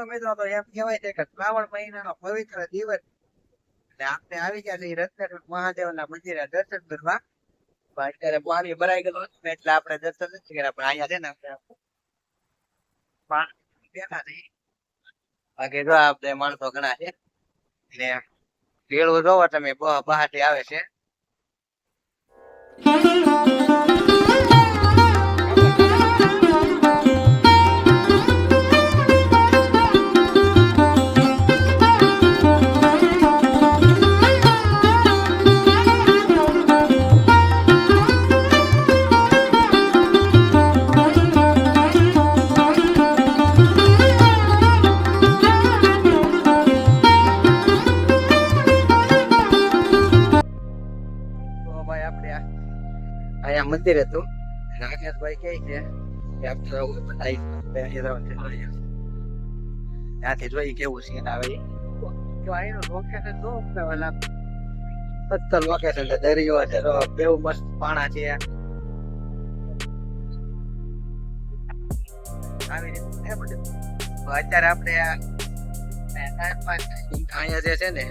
હાલો મિત્રો તો એમ કહેવાય છે કે શ્રાવણ મહિનાનો પવિત્ર દિવસ. એટલે આપણે આવી ગયા છીએ રત્નેશ્વર મહાદેવના મંદિરે દર્શન કરવા. અત્યારે પાણી ભરાઈ ગયેલું એટલે આપણે દર્શન નથી કર્યા. પણ અહીંયા છે ને બાકી જો માણસો ઘણા છે. ને પેલું જોવો તમે, બહુ બહારથી આવે છે. મંદિર હતું. રાકેશભાઈ કહે છે કે આપણે આવું બતાવી. ત્યાંથી જોઈ કેવું સીન આવે. અહીંનું location જો આપણે ઓલા? પથ્થર location છે, દરિયો છે, તો બેવ મસ્ત પાણા છે. આવી રીતે. તો અત્યારે આપણે અહીંયા જે છે ને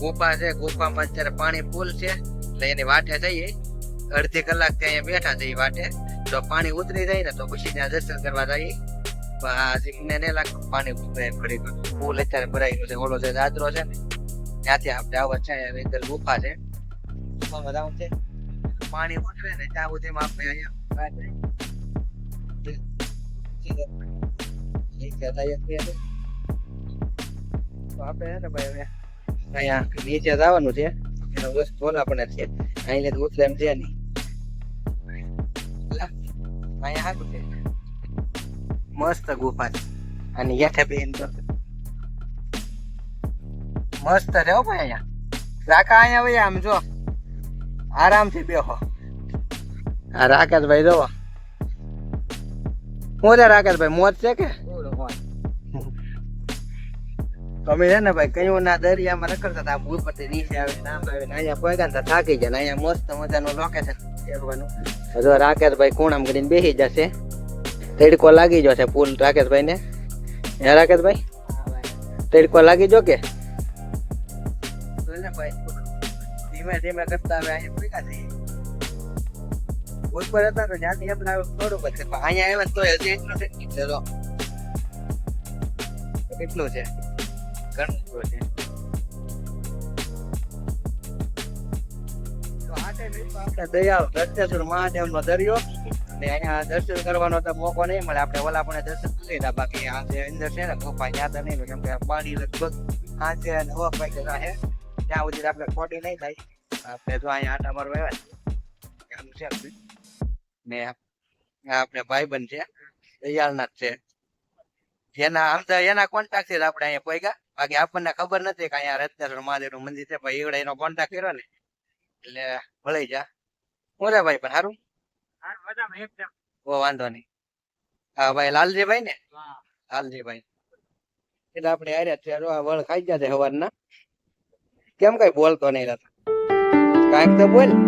ગુફા છે ગોપામાં અત્યારે પાણી પુલ છે. એટલે એની વાટે જઈએ. અડધી કલાક ત્યાં બેઠા છે વાટે. તો પાણી ઉતરી જાય ને તો પછી ત્યાં દર્શન કરવા જઈએ મને નહીં લાગતું પાણી ઉતરે એમ. ફૂલ અત્યારે ભરાઈ ગયું છે. ઓલો જે દાદરો છે ને, ત્યાંથી આપણે આવવા છે અંદર ગુફા છે. ગુફામાં જવાનું છે. પાણી ઉતરે ને ત્યાં સુધી આપણે અહીંયા આપણે ને ભાઈ અહીંયા નીચે જવાનું છે. એનો વસ્તુ આપણને પણ છે. અહીં ઉતરે એમ છે નહીં. અહીંયા સારું છે. મસ્ત ગુફા છે. અને હેઠે બેન તો મસ્ત રહ્યો હો ભાઈ અહીંયા. રાકા અહીંયા ભાઈ આમ જો. આરામથી બેહો. આ રાકેશભાઈ જો હું છે રાકેશભાઈ મોજ છે કે? તમે છે ને ભાઈ કયું ના દરિયામાં રખડતા હતા ભૂલ પરથી નીચે આવે નામ આવે અહીંયા તો થાકી જાય અહીંયા મસ્ત મજાનું લોકેશન જો રાકેશભાઈ ખૂણામ કરીને બેસી જશે. તડકો લાગી જશે ફૂલ રાકેશભાઈ ને હે રાકેશભાઈ? તડકો લાગી જો કે? ધીમે ધીમે કરતા હવે અહીંયા ભેગા થઈ ઉપર હતા તો જ્યાંથી એમ લાગે થોડુંક જ છે પણ અહીંયા આવ્યા તો હજી એટલું છે. કેટલું છે. ઘણું છે. છે મિત્રો આપણે દયાળ દરિયો. ને અહીંયા દર્શન કરવાનો તો મોકો નહીં મળે. આપણે ઓલા પણ દર્શન કરી લીધા. બાકી આ જે અંદર છે ને ગુફા યાદ નહીં, કેમ કે પાણી લગભગ સાંજે નવ વાગે રહે ત્યાં સુધી આપણે ખોટી નહીં થાય. આપણે જો અહીંયા આટા મારવા આવ્યા છે. ને. આપણે ભાઈબંધ છે દયાળના છે. જેના આમ તો એના કોન્ટેક્ટ છે આપણે અહીંયા પહોંચ્યા. બાકી આપણને ખબર નથી કે અહીંયા રત્નેશ્વર મહાદેવનું મંદિર છે ભાઈ એવડે એનો કોન્ટેક્ટ કર્યો ને. એટલે ભળી જા. મોજા ભાઈ પણ સારું ઓ વાંધો નહીં. હા ભાઈ લાલજીભાઈ ને? લાલજીભાઈ. એટલે આપણે આર્યા છે આ વળ ખાઈ ગયા છે સવારના કેમ કઈ બોલતો નહીં રહેતો? કાંઈક તો બોલ.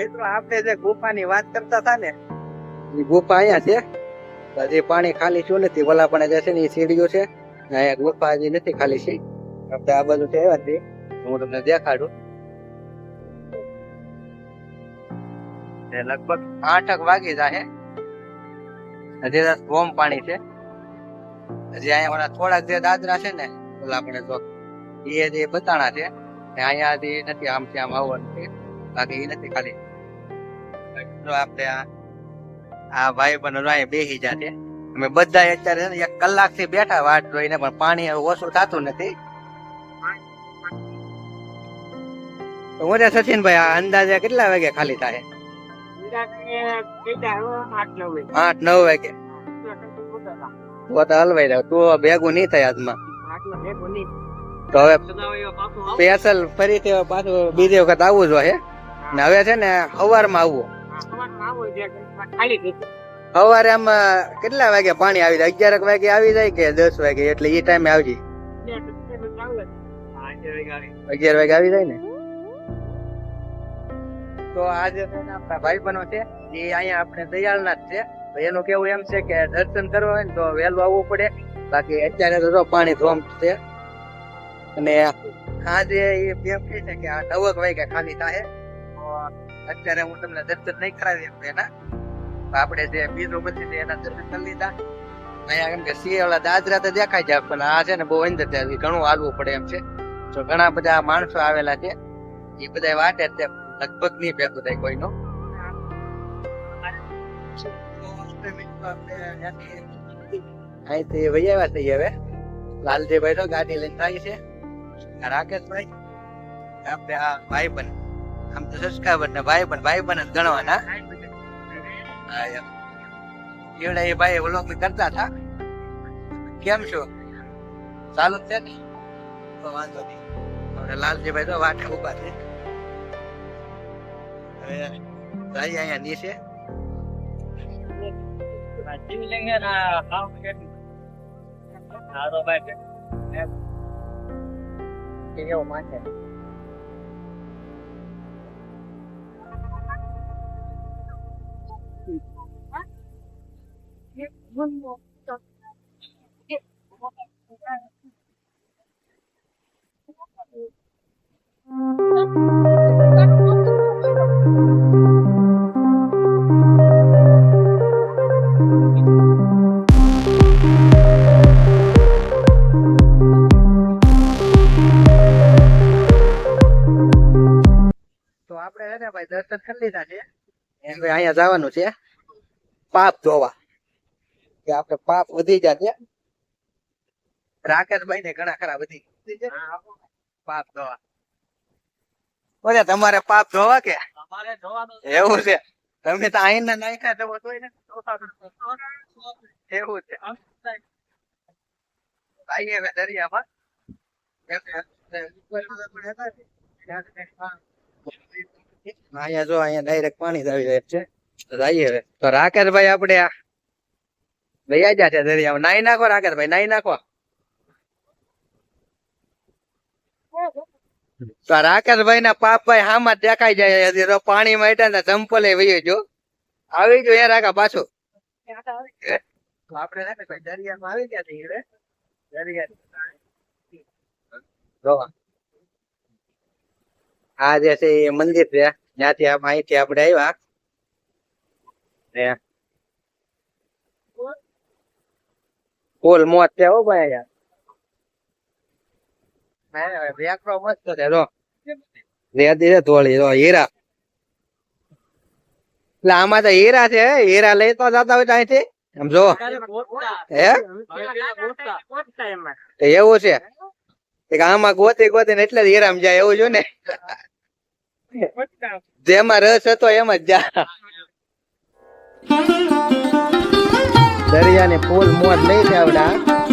મિત્રો, આપણે જે ગુફાની વાત કરતા હતા ને એ ગુફા અહીંયા છે. હજી પાણી ખાલી શું નથી ભલા પણ જે છે ને એ સીડીઓ છે. અહીંયા ગુફા હજી નથી ખાલી છે. આપણે આ બાજુ છે છીએ હું તમને દેખાડું. લગભગ આઠક વાગી જાય હજી ગોમ પાણી છે. હજી અહીંયા ઓલા થોડાક જે દાદરા છે ને, ઓલા આપણે જો એ જે બતાણા છે અહીંયા નથી આમથી આમ આવવાનું છે. બાકી એ નથી ખાલી. જો આપણે આ આ ભાઈ બનો અહીંયા બેસી જાતે અમે બધા અત્યારે એક કલાકથી બેઠા વાટ જોઈને, પણ પાણી ઓછું થતું નથી. હું સચિનભાઈ, આ અંદાજે કેટલા વાગે ખાલી થાય? આઠ, નવ વાગે. તો હલવાઈ જાવ તું ભેગું નહીં થાય આજમાં તો હવે સ્પેશિયલ ફરીથી પાછું બીજી વખત આવવું જોઈએ ને હવે છે ને સવારમાં આવવું સવારે આમ કેટલા વાગે પાણી આવી જાય? અગિયાર વાગે આવી જાય કે દસ વાગે? એટલે એ ટાઈમે આવજી અગિયાર વાગે આવી જાય. ને? તો આજે આપણા ભાઈ બનો છે જે અહીંયા આપણે દયાળના જ છે. એનું કેવું એમ છે કે દર્શન કરવા હોય ને તો વહેલું આવવું પડે. બાકી અત્યારે તો જો પાણી ધોમ છે. અને આજે એ એમ કહે છે કે આ નવક વાગે ખાલી થાય. અત્યારે હું તમને દર્શન નહીં કરાવી આપણે એના. આપણે જે બીજું પછી એના દર્શન કરી લીધા. અહીંયા કેમ કે શિયાળા દાદરા તો દેખાય છે પણ આ છે ને બહુ અંદર ઘણું હાલવું પડે એમ છે. તો ઘણા બધા માણસો આવેલા છે, એ બધા વાટે છે લગભગ નહીં ભેગું થાય કોઈનો. અહીંથી વહી છીએ હવે. લાલજીભાઈ તો ગાડી લઈને થાય છે. રાકેશભાઈ. આપણે આ ભાઈબંધ. આમ તો સબસ્ક્રાઈબર ને પણ ભાઈ જ ગણવાના. હા, એ ભાઈ વ્લોગ કરતા હતા. કેમ છો? ચાલુ છે ને? વાંધો નહીં. હવે લાલજીભાઈ તો વાટે ઊભા છે. જઈએ અહીંયા નીચે. કેવો માથે? તો આપણે છે ને ભાઈ દર્શન કરી લીધા છે. અહીંયા જવાનું છે. પાપ ધોવા. કે આપણે પાપ વધી જાય રાકેશભાઈ ને ઘણા ખરા વધી પાપ ધોવા બોલે તમારે પાપ ધોવા કે? એવું છે. તમે તો આઈ ના નાખ્યા તો એવું છે. હવે દરિયામાં. અહીંયા જો અહીંયા ડાયરેક્ટ પાણી જ આવી જાય છે. તો તો રાકેશભાઈ આપણે આ વૈયા ગયા છે દરિયામાં નાઈ નાખો રાકેશભાઈ નાઈ નાખો. તો આ રાકેશભાઈ ના પાપભાઈ હામાં જ દેખાઈ જાય તો પાણીમાં એટલે ને જો આવી ગયો એ રાખા આપણે છે દરિયામાં આવી ગયા છીએ. દરિયા આ જે છે એ મંદિર છે. ત્યાંથી અહીંથી આપણે આવ્યા. ફૂલ મોત છે હો ભાઈ યાર વેકરો મસ્ત છે જો. રેતી છે થોડી જો હીરા. એટલે આમાં તો હીરા છે હીરા લઈ તો જતા હોય ત્યાંથી આમ જો. હે? એવું છે. આમાં ગોતી ગોતી એટલે હીરામ જાય એવું છે ને. જેમાં રસ હતો એમ જ જા. દરિયાની ફૂલ મોજ લઈ આવડા.